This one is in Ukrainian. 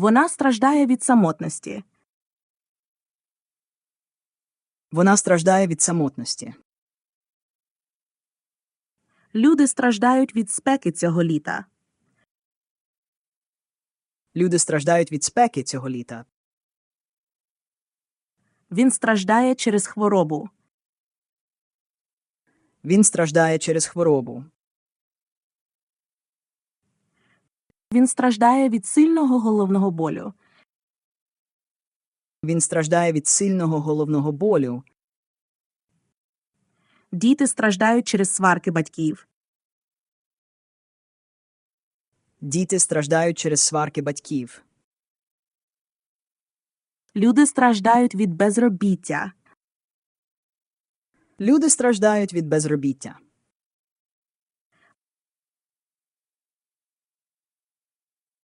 Вона страждає від самотності. Вона страждає від самотності. Люди страждають від спеки цього літа. Люди страждають від спеки цього літа. Він страждає через хворобу. Він страждає через хворобу. Він страждає від сильного головного болю. Він страждає від сильного головного болю. Діти страждають через сварки батьків. Діти страждають через сварки батьків. Люди страждають від безробіття. Люди страждають від безробіття.